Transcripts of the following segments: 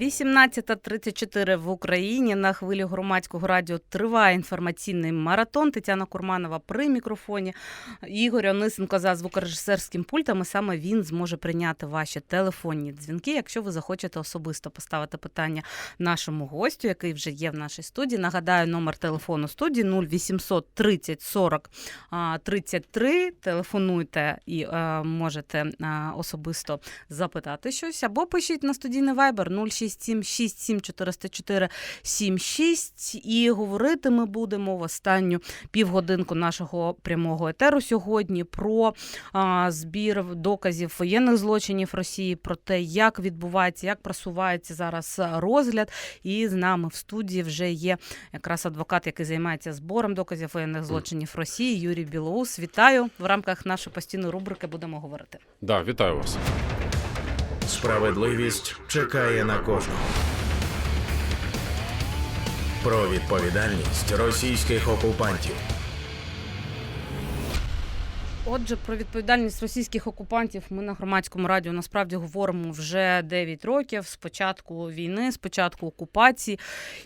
18.34 в Україні на хвилі громадського радіо триває інформаційний маратон. Тетяна Курманова при мікрофоні. Ігор Онисенко за звукорежисерським пультом. І саме він зможе прийняти ваші телефонні дзвінки, якщо ви захочете особисто поставити питання нашому гостю, який вже є в нашій студії. Нагадаю, номер телефону студії 0800 30 40 а, 33. Телефонуйте і е, можете е, особисто запитати щось, або пишіть на студійний вайбер 067 67 404 76 і говорити ми будемо в останню півгодинку нашого прямого етеру сьогодні про а, збір доказів воєнних злочинів Росії, про те, як відбувається, як просувається зараз розгляд. І з нами в студії вже є якраз адвокат, який займається збором доказів воєнних злочинів Росії, Юрій Білоус. Вітаю в рамках нашої постійної рубрики. Будемо говорити. Да, вітаю вас. Справедливість чекає на кожного. Про відповідальність російських окупантів. Отже, про відповідальність російських окупантів ми на громадському радіо насправді говоримо вже 9 років з початку війни, з початку окупації.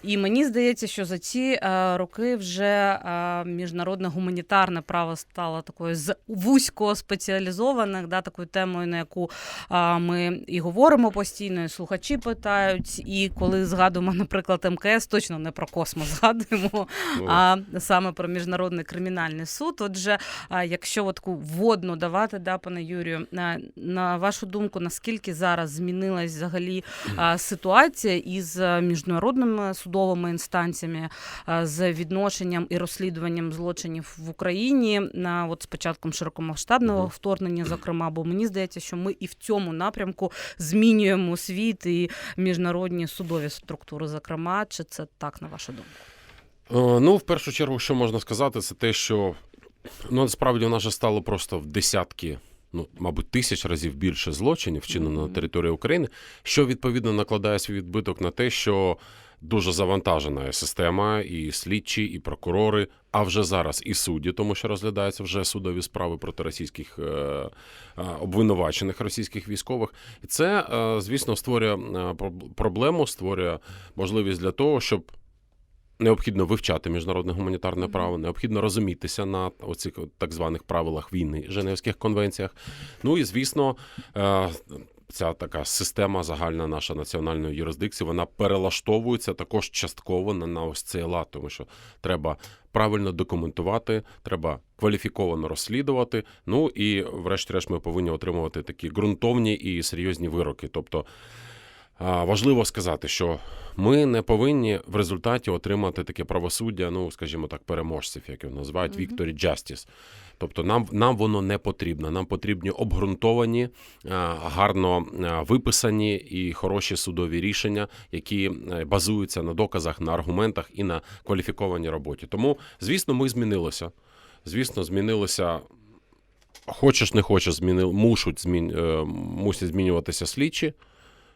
І мені здається, що за ці е, роки вже е, міжнародне гуманітарне право стало такою з вузько спеціалізованих, да, такою темою, на яку е, ми і говоримо постійно, і слухачі питають. І коли згадуємо, наприклад, МКС, точно не про космос згадуємо, Ну, а саме про міжнародний кримінальний суд. Отже, якщо от таку вводну давати, да, пане Юрію, на, на вашу думку, наскільки зараз змінилась взагалі а, ситуація із міжнародними судовими інстанціями, а, з відношенням і розслідуванням злочинів в Україні на от з початком широкомасштабного вторгнення, зокрема, бо мені здається, що ми і в цьому напрямку змінюємо світ і міжнародні судові структури, зокрема, чи це так на вашу думку? Е, Ну, в першу чергу, що можна сказати, це те, що ну, насправді у нас же стало просто в десятки, ну, мабуть, тисяч разів більше злочинів вчинено Мгм. на території України, що відповідно накладає свій відбиток на те, що дуже завантажена система, і слідчі, і прокурори, а вже зараз і судді, тому що розглядаються вже судові справи проти російських е, е, обвинувачених російських військових. І це, е, звісно, створює е, проблему, створює можливість для того, щоб необхідно вивчати міжнародне гуманітарне право, необхідно розумітися на оцих так званих правилах війни, Женевських конвенціях. Ну і звісно. е, Ця така система загальна наша національної юрисдикції, вона перелаштовується також частково на, на ось цей лад, тому що треба правильно документувати, треба кваліфіковано розслідувати. Ну і, врешті-решт, ми повинні отримувати такі ґрунтовні і серйозні вироки. Тобто важливо сказати, що ми не повинні в результаті отримати таке правосуддя, ну скажімо так, переможців, як його називають. Victory Justice. Тобто нам, нам воно не потрібно. Нам потрібні обґрунтовані, гарно виписані і хороші судові рішення, які е, базуються на доказах, на аргументах і на кваліфікованій роботі. Тому, звісно, ми змінилися. Звісно, змінилися. Хочеш, не хочеш, змінили, мушуть змін, е, мусять змінюватися слідчі,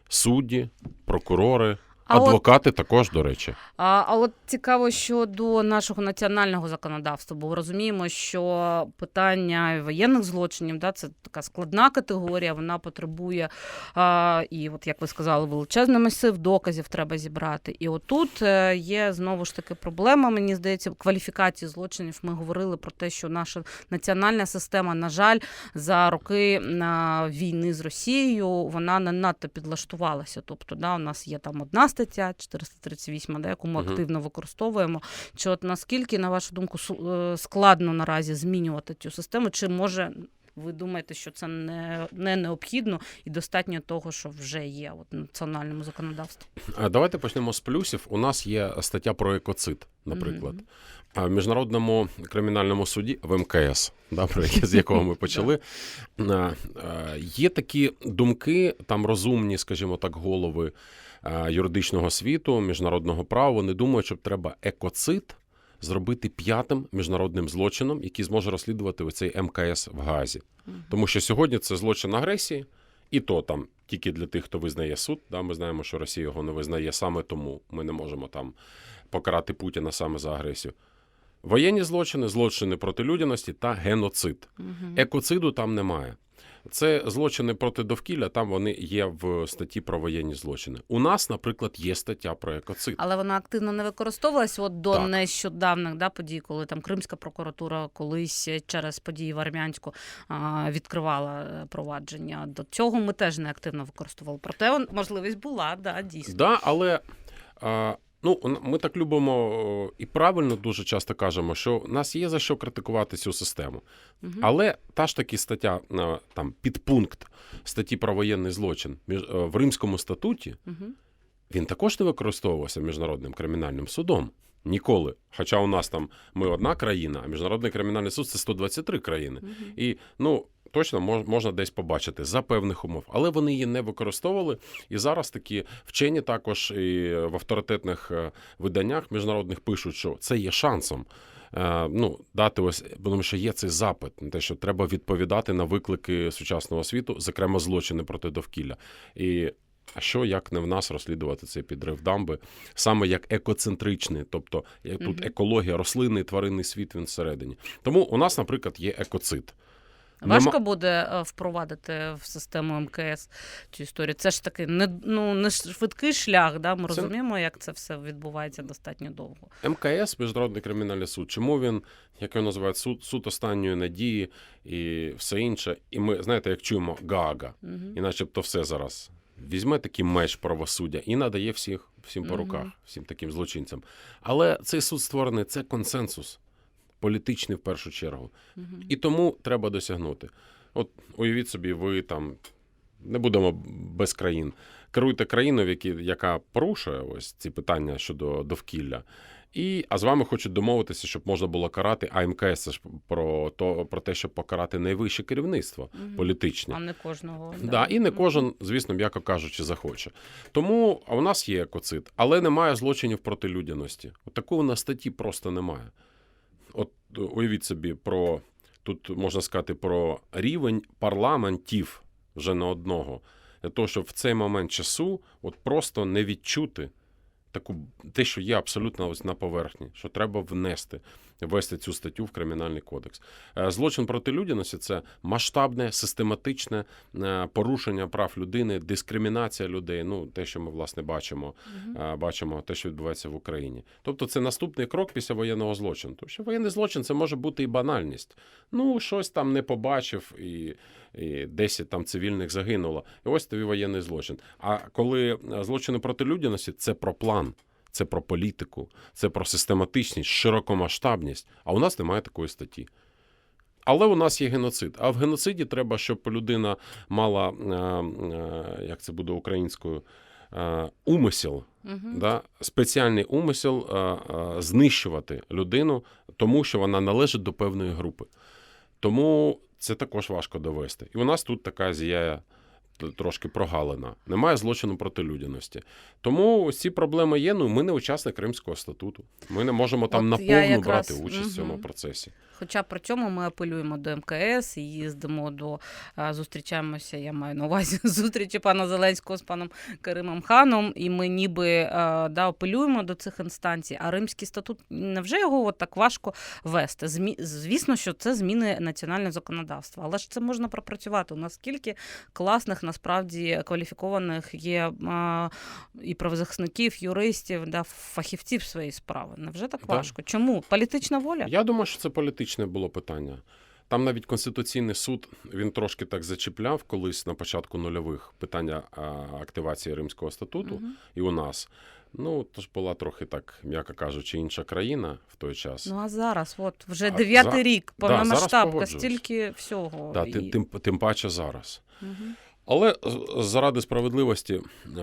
судді, прокурори, А от- адвокати також, до речі. А, а от цікаво щодо нашого національного законодавства, бо розуміємо, що питання воєнних злочинів да, це така складна категорія, вона потребує, а, і, от як ви сказали, величезний масив доказів треба зібрати. І отут е, є знову ж таки проблема, мені здається, кваліфікації злочинів. Ми говорили про те, що наша національна система, на жаль, за роки війни з Росією вона не надто підлаштувалася. Тобто, да, у нас є там одна стаття 438, да, яку ми Мгм. активно використовуємо. Чи от наскільки, на вашу думку, е, складно наразі змінювати цю систему? Чи може ви думаєте, що це не, не необхідно і достатньо того, що вже є от, в національному законодавстві? Давайте почнемо з плюсів. У нас є стаття про екоцид, наприклад. А в міжнародному кримінальному суді в МКС, да, про яке- з якого ми почали, а, а, є такі думки, там розумні, скажімо так, голови юридичного світу, міжнародного права. Вони думають, що треба екоцид зробити п'ятим міжнародним злочином, який зможе розслідувати оцей МКС в Газі. Тому що сьогодні це злочин агресії, і то там тільки для тих, хто визнає суд. Да, ми знаємо, що Росія його не визнає саме тому. Ми не можемо там покарати Путіна саме за агресію. Воєнні злочини, злочини проти людяності та геноцид. Екоциду там немає. Це злочини проти довкілля, там вони є в статті про воєнні злочини. У нас, наприклад, є стаття про екоцид. Але вона активно не використовувалась от до Так. нещодавних да, подій, коли там Кримська прокуратура колись через події в Армянську а, відкривала е, провадження. До цього ми теж не активно використовували. Проте он- можливість була, да, дійсно. Да, але а, ну, ми так любимо і правильно дуже часто кажемо, що в нас є за що критикувати цю систему. Мгм. Але та ж таки стаття, а, там підпункт статті про воєнний злочин е, в Римському статуті Мгм. він також не використовувався міжнародним кримінальним судом. Ніколи. Хоча у нас там ми одна країна, а міжнародний кримінальний суд це 123 країни. Мгм. І ну точно мож, можна десь побачити за певних умов, але вони її не використовували. І зараз такі вчені також і в авторитетних е, виданнях міжнародних пишуть, що це є шансом. е, Ну, дати ось, тому що є цей запит на те, що треба відповідати на виклики сучасного світу, зокрема злочини проти довкілля. І а що як не в нас розслідувати цей підрив дамби, саме як екоцентричний, тобто як тут екологія, рослинний, тваринний світ він всередині. Тому у нас, наприклад, є екоцид. Важко Нема- буде е, впровадити в систему МКС цю історію. Це ж таки не, ну, не швидкий шлях. Да? Ми Це- розуміємо, як це все відбувається достатньо довго. МКС, Міжнародний кримінальний суд. Чому він, як його називають, суд, суд останньої надії і все інше. І ми, знаєте, як чуємо Гаага, Угу. і начебто все зараз. Візьме такий меч правосуддя і надає всіх всім по руках, всім таким злочинцям. Але цей суд створений це консенсус, політичний в першу чергу. Угу. І тому треба досягнути. От уявіть собі, ви там не будемо без країн. Керуєте країною, в якій, яка порушує ось ці питання щодо довкілля. І, а з вами хочуть домовитися, щоб можна було карати. А МКС це ж про, то, про те, щоб покарати найвище керівництво політичне. А не кожного. Да, і не кожен, звісно, м'яко кажучи, захоче. Тому а у нас є екоцид, але немає злочинів проти людяності. От такого на статті просто немає. Уявіть собі про тут можна сказати про рівень парламентів вже не одного. Для того, щоб в цей момент часу от просто не відчути таку те, що є абсолютно ось на поверхні, що треба внести, ввести цю статтю в кримінальний кодекс. Е, Злочин проти людяності це масштабне, систематичне е, порушення прав людини, дискримінація людей. Ну те, що ми власне бачимо, е, бачимо те, що відбувається в Україні. Тобто, це наступний крок після воєнного злочину. Тому що воєнний злочин це може бути і банальність. Ну, щось там не побачив, і, і 10 там цивільних загинуло. І ось тобі воєнний злочин. А коли злочини проти людяності, це про план. Це про політику, це про систематичність, широкомасштабність. А у нас немає такої статті. Але у нас є геноцид. А в геноциді треба, щоб людина мала, е, е, як це буде українською, е, умисел, Мгм. да, спеціальний умисел знищувати людину, тому що вона належить до певної групи. Тому це також важко довести. І у нас тут така зіяє трошки прогалина. Немає злочину проти людяності. Тому ці проблеми є. Ну, ми не учасник Римського статуту. Ми не можемо там наповну якраз- брати участь в цьому процесі. Хоча при цьому ми апелюємо до МКС і їздимо до зустрічаємося. Я маю на увазі зустрічі пана Зеленського з паном Каримом Ханом, і ми ніби да, апелюємо до цих інстанцій. А Римський статут невже його от так важко вести? Змі... Звісно, що це зміни національне законодавство, але ж це можна пропрацювати. У нас скільки класних насправді кваліфікованих є а, і правозахисників, юристів, да, фахівців своєї справи. Невже так Да. важко? Чому політична воля? Я думаю, що це політичне було питання. Там навіть Конституційний суд він трошки так зачіпляв колись на початку нульових питання активації Римського статуту Мгм. і у нас. Ну, то ж була трохи так, м'яко кажучи, інша країна в той час. Ну а зараз, от вже дев'ятий рік, Да, повномасштабка, погоджуюсь. стільки всього. да, і- тим, тим, тим паче зараз. Мгм. Але заради справедливості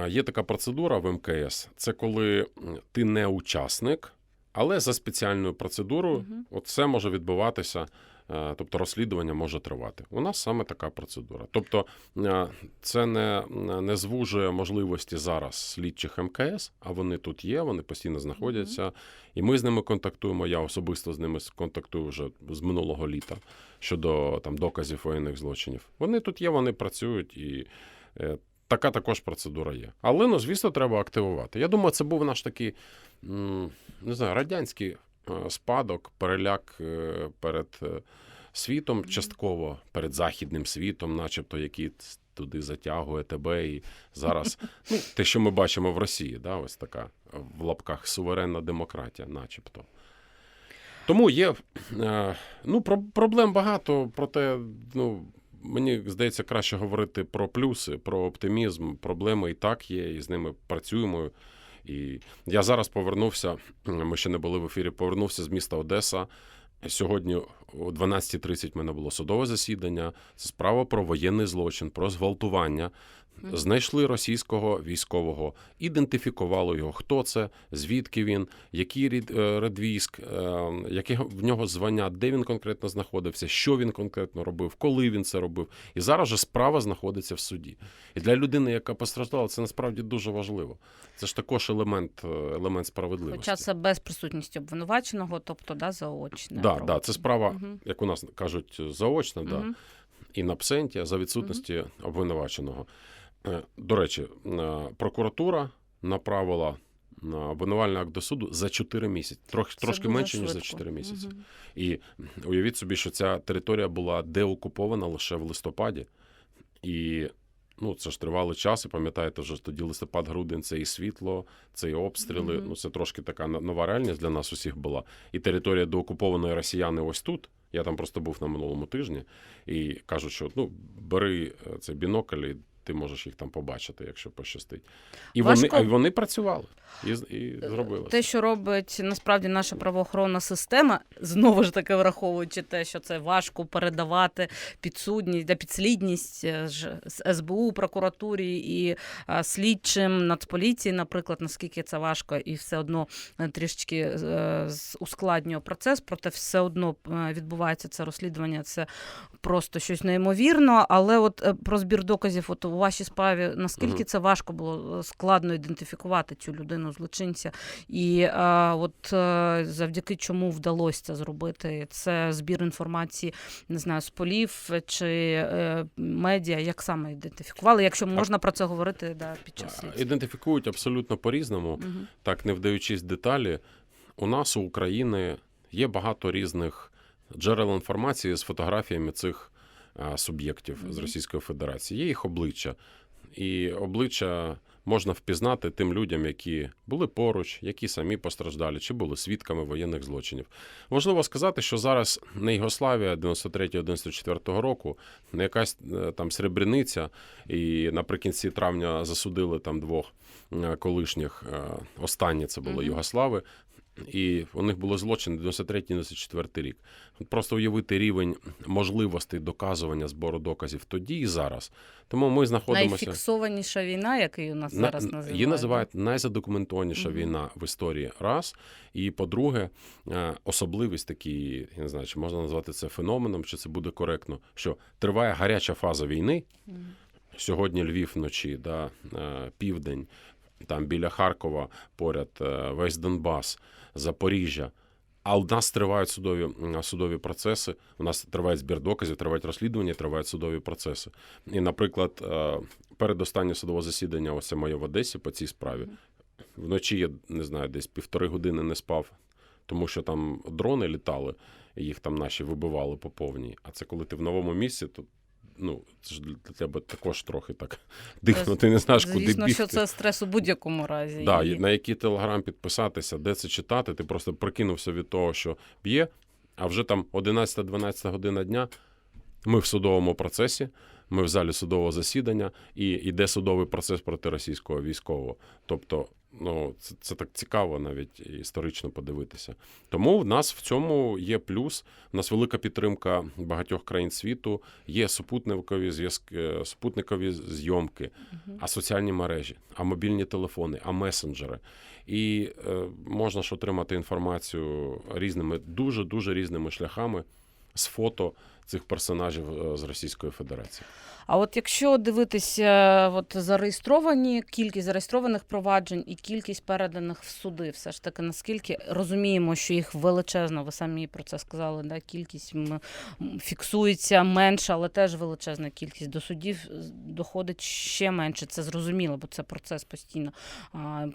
є така процедура в МКС. Це коли ти не учасник, але за спеціальною процедурою угу. все може відбуватися. Е, Тобто розслідування може тривати. У нас саме така процедура. Тобто е, це не, не звужує можливості зараз слідчих МКС, а вони тут є, вони постійно знаходяться. І ми з ними контактуємо. Я особисто з ними контактую вже з минулого літа щодо там доказів воєнних злочинів. Вони тут є, вони працюють і. е, така також процедура є. Але ну, звісно, треба активувати. Я думаю, це був наш такий не знаю, радянський спадок, переляк е, перед е, світом, частково перед західним світом, начебто, який туди затягує тебе. І зараз ну, те, що ми бачимо в Росії, да, ось така е, в лапках суверенна демократія, начебто. Тому є е, ну, проблем багато, проте ну, мені здається краще говорити про плюси, про оптимізм. Проблеми і так є, і з ними працюємо. І я зараз повернувся. Ми ще не були в ефірі. Повернувся з міста Одеса. Сьогодні о 12.30 в мене було судове засідання. Це справа про воєнний злочин, про зґвалтування. Знайшли російського військового, ідентифікували його, хто це, звідки він, який рід, е, рід е, яке в нього звання, де він конкретно знаходився, що він конкретно робив, коли він це робив. І зараз же справа знаходиться в суді. І для людини, яка постраждала, це насправді дуже важливо. Це ж також елемент, е, елемент справедливості. Хоча це без присутності обвинуваченого, тобто да, заочне. Да, да, це справа, Мгм. як у нас кажуть, заочна, да, і на псенті за відсутності обвинуваченого. Е, До речі, е, прокуратура направила на обвинувальний акт до суду за 4 місяці, трохи трошки менше ніж за швидко. 4 місяці. Мгм. І уявіть собі, що ця територія була деокупована лише в листопаді. І ну, це ж тривалий час, і пам'ятаєте, вже тоді листопад-грудень це і світло, це і обстріли. Мгм. Ну, це трошки така нова реальність для нас усіх була. І територія деокупованої росіяни ось тут. Я там просто був на минулому тижні, і кажуть, що ну, бери е, цей бінокль, і ти можеш їх там побачити, якщо пощастить. І вони, Важко- й вони працювали і, і зробили. Те, що робить насправді наша правоохоронна система, знову ж таки враховуючи те, що це важко передавати підсудність та підслідність е, з СБУ, прокуратурі і е, слідчим Нацполіції, наприклад, наскільки це важко, і все одно е, трішечки е, ускладнює процес, проте все одно е, відбувається це розслідування. Це просто щось неймовірно. Але от е, про збір доказів, от у вашій справі, наскільки це важко було е, складно ідентифікувати цю людину злочинця, і е, от е, завдяки чому вдалося це зробити? Це збір інформації, не знаю, з полів чи е, медіа, як саме ідентифікували, якщо можна про це говорити да, під час слідства. Ідентифікують абсолютно по-різному. Мгм. так не вдаючись в деталі, у нас у України є багато різних джерел інформації з фотографіями цих а, суб'єктів з Російської Федерації. Є їх обличчя. І обличчя можна впізнати тим людям, які були поруч, які самі постраждали, чи були свідками воєнних злочинів. Важливо сказати, що зараз не Югославія 93-94 року, не якась е, там Сребрениця, і наприкінці травня засудили там двох е, колишніх. е, Останні це були Мгм. Югослави. І у них було злочин 93-94 рік. Просто уявити рівень можливостей доказування збору доказів тоді і зараз. Тому ми знаходимося. Найфіксованіша війна, який у нас На- зараз називають. Її називають найзадокументованіша Мгм. війна в історії. Раз. І по-друге, е, особливість такі, я не знаю, чи можна назвати це феноменом, чи це буде коректно, що триває гаряча фаза війни. Мгм. Сьогодні Львів вночі, да, е, південь, там біля Харкова, поряд е, весь Донбас, Запоріжжя. А у нас тривають судові, судові процеси. У нас триває збір доказів, тривають розслідування, тривають судові процеси. І, наприклад, е, передостаннє судове засідання, ось моє в Одесі по цій справі. Вночі я не знаю, десь півтори години не спав, тому що там дрони літали, їх там наші вибивали по повній. А це коли ти в новому місці, то ну це ж для тебе також трохи так дивно. Ти не знаєш, куди Звісно, що це стрес у будь-якому разі. Да, і на який телеграм підписатися, де це читати, ти просто прикинувся від того, що б'є, а вже там 11-12 година дня. Ми в судовому процесі, ми в залі судового засідання, і йде судовий процес проти російського військового. Тобто, ну це, це так цікаво навіть історично подивитися. Тому в нас в цьому є плюс. У нас велика підтримка багатьох країн світу, є супутникові зв'язки, е, супутникові зйомки, а соціальні мережі, а мобільні телефони, а месенджери. І е, можна ж отримати інформацію різними, дуже дуже різними шляхами з фото, цих персонажів е, з Російської Федерації. А от якщо дивитися, от зареєстровані кількість зареєстрованих проваджень і кількість переданих в суди, все ж таки, наскільки розуміємо, що їх величезно, ви самі про це сказали, да, кількість фіксується менша, але теж величезна кількість. До судів доходить ще менше. Це зрозуміло, бо це процес постійно а,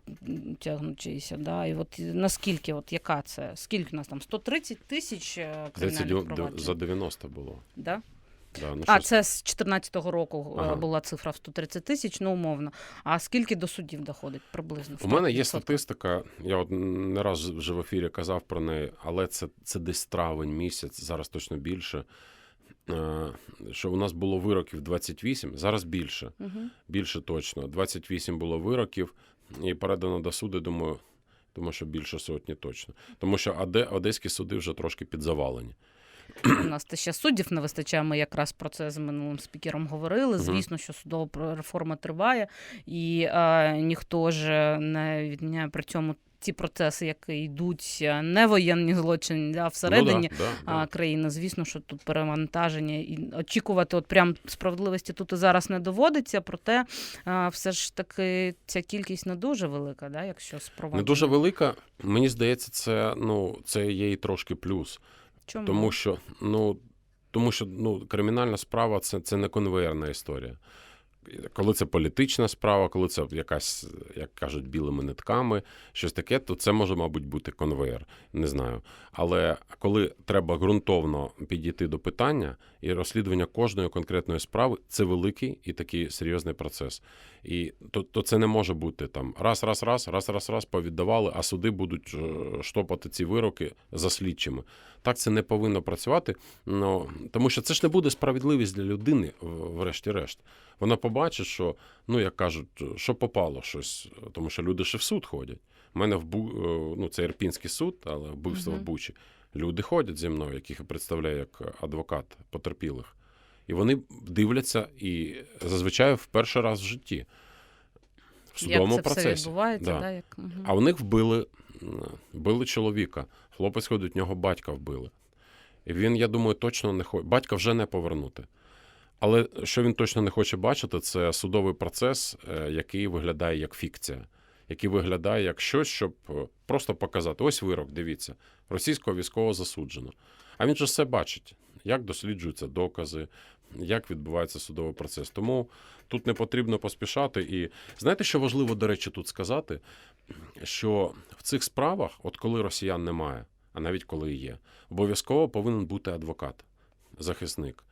тягнучийся. Да? І от наскільки, от яка це? Скільки у нас там? 130 тисяч е, кримінальних проваджень? за 90 було. Да? Да, ну, А, щось- це з 14-го року е, Ага. була цифра в 130 тисяч, ну умовно. А скільки до судів доходить приблизно? У мене є 100%? статистика. Я от не раз вже в ефірі казав про неї, але це, це десь травень місяць, зараз точно більше. Е, Що у нас було вироків 28, зараз більше. Мгм. Більше точно. 28 було вироків і передано до суду, думаю, думаю, що більше сотні точно. Тому що Оде, одеські суди вже трошки підзавалені. У нас те ще суддів не вистачає. Ми якраз про це з минулим спікером говорили. Звісно, що судова реформа триває, і е, ніхто ж не відміняє при цьому ті процеси, які йдуть е, не воєнні злочини, а всередині. Ну, да, да, да. країни. Звісно, що тут перевантаження і очікувати от прям справедливості тут і зараз не доводиться. Проте все ж таки ця кількість не дуже велика, да, якщо Не спровадити. дуже велика. Мені здається, це, ну, це є і трошки плюс. Чому? Тому що, ну, тому що ну, кримінальна справа це, це не конвейерна історія. Коли це політична справа, коли це якась, як кажуть, білими нитками, щось таке, то це може, мабуть, бути конвейер. Не знаю. Але коли треба ґрунтовно підійти до питання і розслідування кожної конкретної справи, це великий і такий серйозний процес. І то, то це не може бути там раз, раз, раз, раз, раз, раз повіддавали, а суди будуть е, штопати ці вироки за слідчими. Так це не повинно працювати. Ну, тому що це ж не буде справедливість для людини, врешті-решт. Вона побачить, що, ну як кажуть, що попало щось, тому що люди ще в суд ходять. У мене в Бу... е, ну, це Ірпінський суд, але вбивство Мгм. в Бучі. Люди ходять зі мною, яких я представляю як адвокат потерпілих. І вони дивляться і зазвичай в перший раз в житті. В судовому як це процесі. все відбувається, Да. да. як... Мгм. А у них вбили, м, вбили чоловіка. Хлопець ходить, нього батька вбили. І він, я думаю, точно не хоче. Батька вже не повернути. Але що він точно не хоче бачити, це судовий процес, е, який виглядає як фікція, який виглядає як щось, щоб е, просто показати: ось вирок, дивіться, російського військового засуджено. А він же все бачить, як досліджуються докази, як відбувається судовий процес. Тому тут не потрібно поспішати. І знаєте, що важливо, до речі, тут сказати, що в цих справах, от коли росіян немає, а навіть коли є, обов'язково повинен бути адвокат, захисник.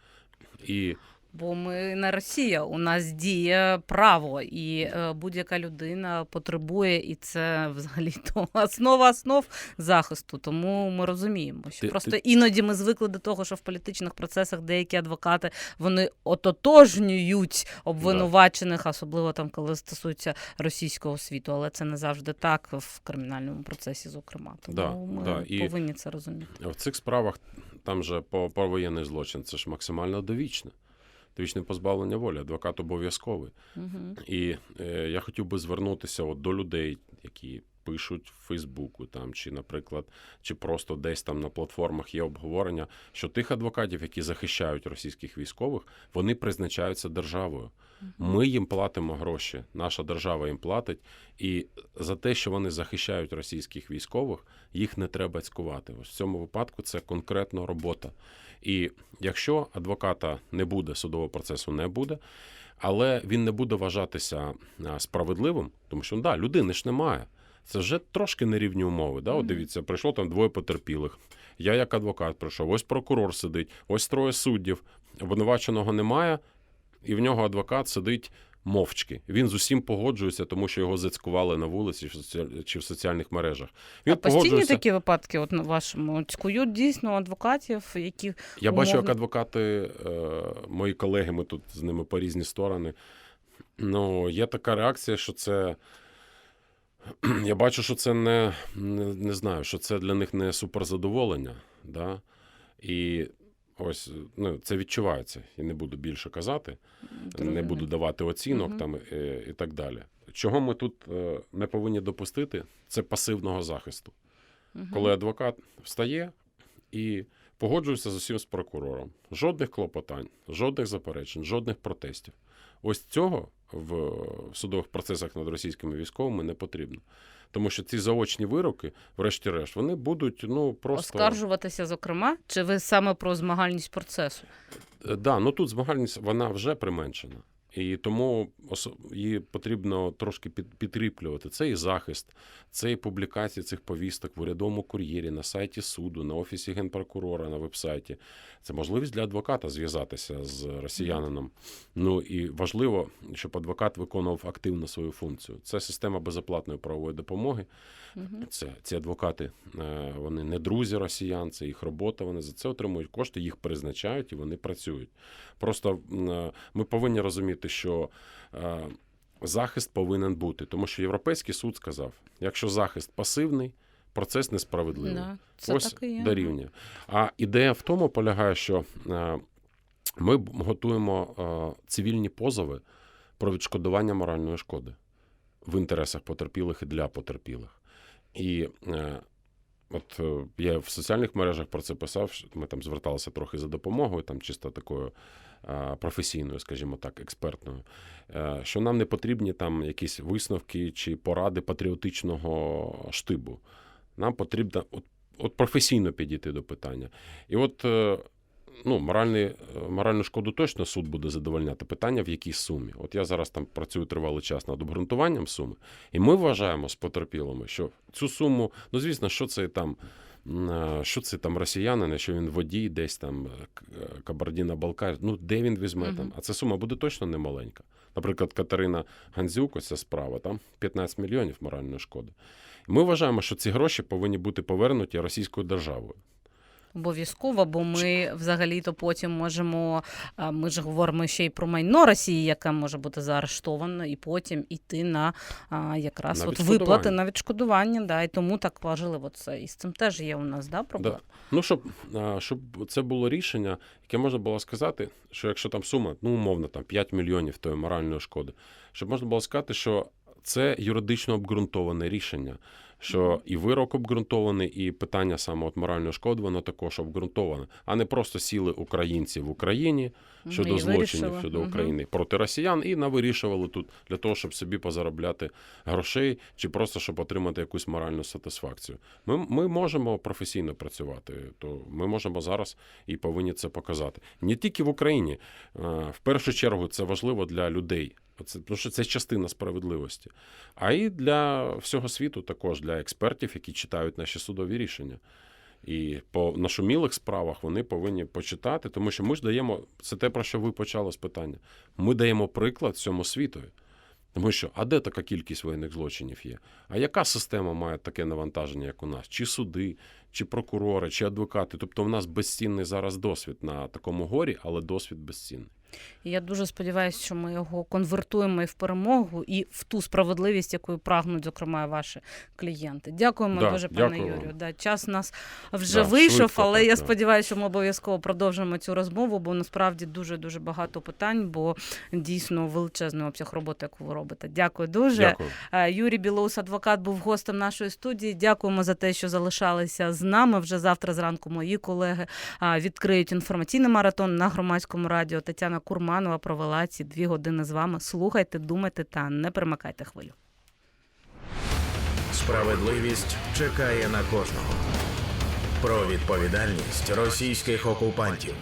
І Бо ми не Росія, у нас діє право, і е, будь-яка людина потребує, і це взагалі то основа основ захисту. Тому ми розуміємо, що Ти- просто ти- іноді ми звикли до того, що в політичних процесах деякі адвокати вони ототожнюють обвинувачених, особливо там, коли стосується російського світу. Але це не завжди так в кримінальному процесі, зокрема. Тому Да, ми да, і- повинні це розуміти. в цих справах там же по, по воєнний злочин це ж максимально довічне. Довічне позбавлення волі, адвокат обов'язковий. Угу. І е, я хотів би звернутися от до людей, які пишуть в Фейсбуку там, чи, наприклад, чи просто десь там на платформах є обговорення, що тих адвокатів, які захищають російських військових, вони призначаються державою. Ми їм платимо гроші, наша держава їм платить, і за те, що вони захищають російських військових, їх не треба цькувати. Ось в цьому випадку це конкретно робота. І якщо адвоката не буде, судового процесу не буде, але він не буде вважатися справедливим, тому що да, людини ж немає. Це вже трошки нерівні умови. Да? От дивіться, прийшло там двоє потерпілих. Я як адвокат прийшов, ось прокурор сидить, ось троє суддів. Обвинуваченого немає, і в нього адвокат сидить мовчки. Він з усім погоджується, тому що його зацькували на вулиці чи в соціальних мережах. Він а постійні погоджується. такі випадки, от на вашому цькують дійсно адвокатів, які Я бачу, як адвокати, е, мої колеги, ми тут з ними по різні сторони. Ну, є така реакція, що це. Я бачу, що це не, не, не знаю, що це для них не суперзадоволення. Да? І ось ну, це відчувається. І не буду більше казати, не буду давати оцінок Мгм. там е, і так далі. Чого ми тут не повинні допустити, це пасивного захисту Мгм. коли адвокат встає і Погоджуюся з усім з прокурором. Жодних клопотань, жодних заперечень, жодних протестів. Ось цього в судових процесах над російськими військовими не потрібно. Тому що ці заочні вироки, врешті-решт, вони будуть ну просто Оскаржуватися, зокрема, чи ви саме про змагальність процесу? Так, Да, ну тут змагальність вона вже применшена. І тому її потрібно трошки під, підкріплювати. Це і захист, це і публікації цих повісток в урядовому кур'єрі, на сайті суду, на офісі генпрокурора, на вебсайті. Це можливість для адвоката зв'язатися з росіянином. Ну і важливо, щоб адвокат виконував активно свою функцію. Це система безоплатної правової допомоги. Це ці адвокати, е, вони не друзі росіян, це їх робота. Вони за це отримують кошти, їх призначають і вони працюють. Просто е, ми повинні розуміти, що е, захист повинен бути, тому що Європейський суд сказав: якщо захист пасивний, процес несправедливий. Да, це Ось так і є. дорівнює. А ідея в тому полягає, що е, ми готуємо е, цивільні позови про відшкодування моральної шкоди в інтересах потерпілих і для потерпілих. І от е, я в соціальних мережах про це писав, ми там зверталися трохи за допомогою, там чисто такою професійною, скажімо так, експертною, е, що нам не потрібні там якісь висновки чи поради патріотичного штибу. Нам потрібно от, от професійно підійти до питання. І от е, ну, моральний, е, моральну шкоду точно суд буде задовольняти. Питання в якій сумі. От я зараз там працюю тривалий час над обґрунтуванням суми, і ми вважаємо з потерпілими, що цю суму, ну звісно, що це там. е, Що це там росіянин, що він водій, десь там кабардіна балкар ну де він візьме Мгм. там? А ця сума буде точно не маленька. Наприклад, Катерина Гандзюк, ось ця справа, там 15 мільйонів моральної шкоди. Ми вважаємо, що ці гроші повинні бути повернуті російською державою. Обов'язково, бо ми взагалі-то потім можемо. Ми ж говоримо ще й про майно Росії, яке може бути заарештовано, і потім йти на якраз На от виплати на відшкодування. Да, і тому так важливо це. І з цим теж є у нас да, проблема. Ну, щоб, щоб це було рішення, яке можна було сказати, що якщо там сума, ну умовно, там 5 мільйонів тої моральної шкоди, щоб можна було сказати, що це юридично обґрунтоване рішення. Що і вирок обґрунтований, і питання саме от моральної шкоди, воно також обґрунтоване, а не просто сіли українці в Україні щодо І злочинів вирішили. щодо. України проти росіян, і навирішували тут для того, щоб собі позаробляти грошей, чи просто щоб отримати якусь моральну сатисфакцію. Ми, ми можемо професійно працювати, то ми можемо зараз і повинні це показати. Не тільки в Україні. Е, В першу чергу це важливо для людей. Це, тому що це частина справедливості. А і для всього світу також, для експертів, які читають наші судові рішення. І по нашумілих справах вони повинні почитати, тому що ми ж даємо це те, про що ви почали з питання. Ми даємо приклад всьому світові. Тому що, а де така кількість воєнних злочинів є? А яка система має таке навантаження, як у нас? Чи суди, чи прокурори, чи адвокати? Тобто, в нас безцінний зараз досвід на такому горі, але досвід безцінний. І я дуже сподіваюся, що ми його конвертуємо і в перемогу, і в ту справедливість, якою прагнуть, зокрема, ваші клієнти. Дякуємо Да, дуже, пане дякую Юрію. Да, час у нас вже Да, вийшов, швидко але так, я сподіваюся, що ми обов'язково продовжимо цю розмову, бо насправді дуже дуже багато питань, бо дійсно величезний обсяг роботи, яку ви робите. Дякую дуже. Дякую. Е, Юрій Білоус, адвокат, був гостем нашої студії. Дякуємо за те, що залишалися з нами. Вже завтра зранку мої колеги відкриють інформаційний маратон на громадському радіо. Тетяна Курманова провела ці дві години з вами. Слухайте, думайте та не перемикайте хвилю. Справедливість чекає на кожного. Про відповідальність російських окупантів.